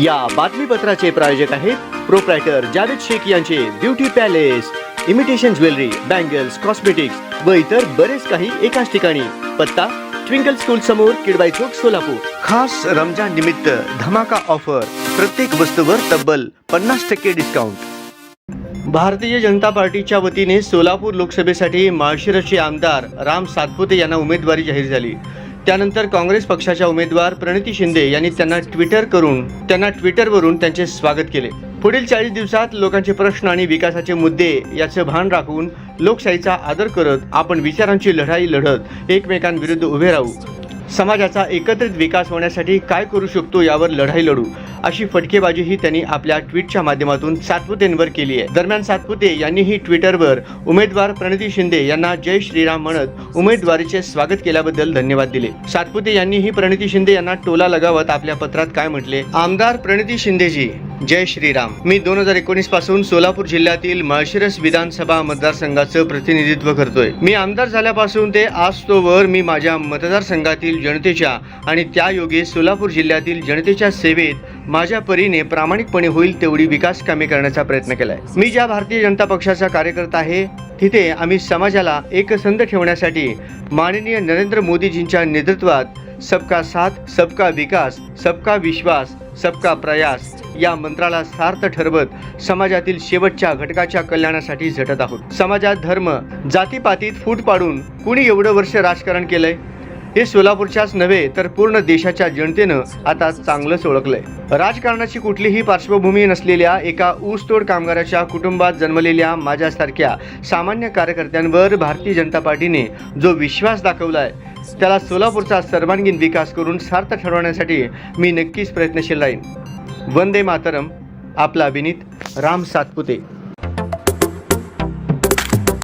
या बातमीपत्राचे प्रायोजक आहेत प्रोप्रायटर जावेद शेख यांचे beauty palace imitation jewellery bangles cosmetics व इतर बरेच काही एकाच ठिकाणी. पत्ता ट्विंकल स्कूल समोर किडबाई चौक सोलापूर. खास रमजान निमित्त धमाका ऑफर प्रत्येक वस्तूवर तब्बल पन्नास टक्के डिस्काउंट भारतीय जनता पार्टीच्या वतीने सोलापूर लोकसभेसाठी माळशिरसचे आमदार राम सातपुते यांना उमेदवारी जाहीर झाली. त्यानंतर काँग्रेस पक्षाच्या उमेदवार प्रणिती शिंदे यांनी त्यांना ट्विटर करून त्यांना ट्विटरवरून त्यांचे स्वागत केले. पुढील चाळीस दिवसात लोकांचे प्रश्न आणि विकासाचे मुद्दे याचं भान राखून लोकशाहीचा आदर करत आपण विचारांची लढाई लढत एकमेकांविरुद्ध उभे राहू. समाजाचा एकत्रित विकास होण्यासाठी काय करू शकतो यावर लढाई लढू अशी फटकेबाजीही त्यांनी आपल्या ट्विटच्या माध्यमातून सातपुतेंवर केली आहे. दरम्यान सातपुते यांनीही ट्विटरवर उमेदवार प्रणिती शिंदे यांना जय श्रीराम म्हणत उमेदवारीचे स्वागत केल्याबद्दल धन्यवाद दिले. सातपुते यांनीही प्रणिती शिंदे यांना टोला लगावत आपल्या पत्रात काय म्हटले? आमदार प्रणिती शिंदेजी. जय श्रीराम. मी दोन हजार एकोणीसपासून सोलापूर जिल्ह्यातील माळशिरस विधानसभा मतदारसंघाचं प्रतिनिधित्व करतोय. मी आमदार झाल्यापासून ते आज तोवर मी माझ्या मतदारसंघातील जनतेच्या आणि त्यायोगे सोलापूर जिल्ह्यातील जनतेच्या सेवेत माझ्या परीने प्रामाणिकपणे होईल तेवढी विकास कामे करण्याचा प्रयत्न केलाय. मी ज्या भारतीय जनता पक्षाचा कार्यकर्ता आहे तिथे आम्ही समाजाला एकसंध ठेवण्यासाठी माननीय नरेंद्र मोदीजींच्या नेतृत्वात सबका साथ सबका विकास सबका विश्वास सबका प्रयास या मंत्राला सार्थ ठरवत समाजातील शेवटच्या घटकाच्या कल्याणासाठी झटत आहोत. समाजात धर्म जातीपातीत फूट पाडून कुणी एवढं वर्ष राजकारण केलंय? हे सोलापूरच्याच नव्हे तर पूर्ण देशाच्या जनतेनं आता चांगलंच ओळखलंय. राजकारणाची कुठलीही पार्श्वभूमी नसलेल्या एका ऊसतोड कामगाराच्या कुटुंबात जन्मलेल्या माझ्यासारख्या सामान्य कार्यकर्त्यांवर भारतीय जनता पार्टीने जो विश्वास दाखवलाय त्याला सोलापूरचा सर्वांगीण विकास करून सार्थ ठरवण्यासाठी मी नक्कीच प्रयत्नशील राहीन. वंदे मातरम आपला अभिनीत राम सातपुते.